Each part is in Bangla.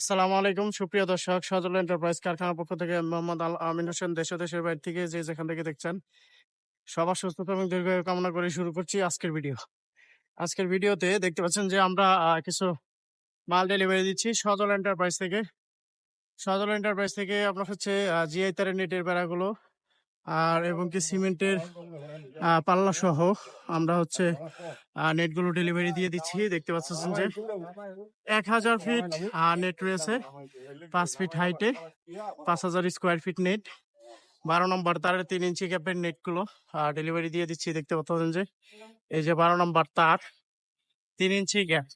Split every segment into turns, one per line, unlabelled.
আসসালামু আলাইকুম। সুপ্রিয় দর্শক, সজল এন্টারপ্রাইজ কারখানার পক্ষ থেকে মোহাম্মদ আল আমিন হোসেন, দেশ দেশের বাইরে থেকে যে যেখান থেকে দেখছেন, সবার সুস্থতা এবং দীর্ঘায়ু কামনা করে শুরু করছি আজকের ভিডিও। আজকের ভিডিওতে দেখতে পাচ্ছেন যে আমরা কিছু মাল ডেলিভারি দিচ্ছি সজল এন্টারপ্রাইজ থেকে। সজল এন্টারপ্রাইজ থেকে আপনার হচ্ছে জিআই তারের নেটের বেড়াগুলো আর এবং কি সিমেন্টের পাল্লা সহ আমরা হচ্ছে নেটগুলো ডেলিভারি দিয়ে দিচ্ছি। দেখতে পাচ্ছেন যে এক হাজার ফিট নেট রয়েছে, পাঁচ ফিট হাইটে পাঁচ হাজার স্কোয়ার ফিট নেট বারো নম্বর তারের তিন ইঞ্চি ক্যাপের নেটগুলো ডেলিভারি দিয়ে দিচ্ছি। দেখতে পাচ্ছেন যে এই যে বারো নম্বর তার, তিন ইঞ্চি গ্যাপ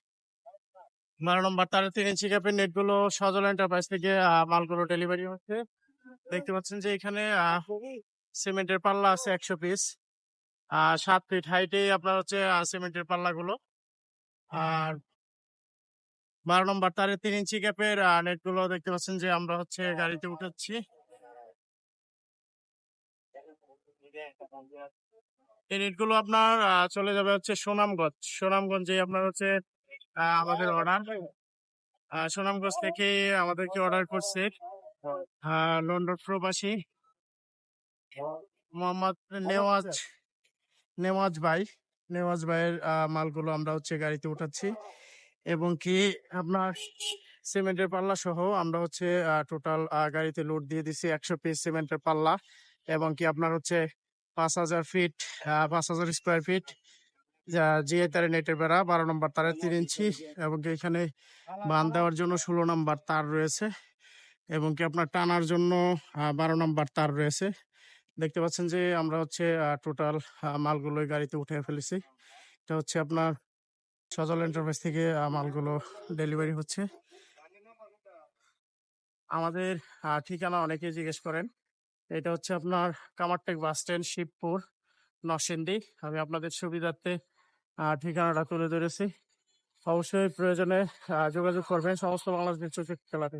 বারো নম্বর তারের তিন ইঞ্চি ক্যাপের নেটগুলো সজল এন্টারপ্রাইজ থেকে মালগুলো ডেলিভারি হচ্ছে। দেখতে পাচ্ছেন যে এখানে সিমেন্টের পাল্লা আছে একশো পিস। আর সাত ফিট হাইটে আপনার হচ্ছে সিমেন্টের পাল্লাগুলো। আর বারো নম্বর তারের তিন ইঞ্চি ক্যাপের নেটগুলো দেখতে পাচ্ছেন যে আমরা হচ্ছে গাড়িতে উঠাচ্ছি। এই নেটগুলো আপনার চলে যাবে হচ্ছে সুনামগঞ্জ। সুনামগঞ্জে আপনার হচ্ছে আমাদের অর্ডার। সুনামগঞ্জ থেকে আমাদেরকে অর্ডার করছে। আহ, লন্ডন প্রবাসী। মোহাম্মদ নেওয়াজ নেওয়াজ ভাই নেওয়াজ ভাইয়ের মালগুলো আমরা হচ্ছে গাড়িতে উঠাচ্ছি। এবং কি আপনার সিমেন্টের পাল্লা সহ আমরা হচ্ছে টোটাল গাড়িতে লোড দিয়ে দিছি একশো পিস সিমেন্টের পাল্লা। এবং কি আপনার হচ্ছে পাঁচ হাজার ফিট পাঁচ হাজার স্কোয়ার ফিট জিআই তারে নেটের বেড়া বারো নম্বর তারের তিন ইঞ্চি। এবং কি এখানে বান দেওয়ার জন্য ষোলো নম্বর তার রয়েছে। এবং কি আপনার টানার জন্য বারো নম্বর তার রয়েছে। দেখতে পাচ্ছেন যে, আমরা হচ্ছে টোটাল মালগুলো গাড়িতে উঠে ফেলেছি। এটা হচ্ছে আপনার সজল এন্টারপ্রাইজ থেকে মালগুলো ডেলিভারি হচ্ছে। আমাদের ঠিকানা অনেকেই জিজ্ঞেস করেন। এটা হচ্ছে আপনার কামারটেক বাস স্ট্যান্ড শিবপুর নরসিংদী। আমি আপনাদের সুবিধার্থে ঠিকানাটা তুলে ধরেছি। অবশ্যই প্রয়োজনে যোগাযোগ করবেন। সমস্ত বাংলাদেশ খেলাতে।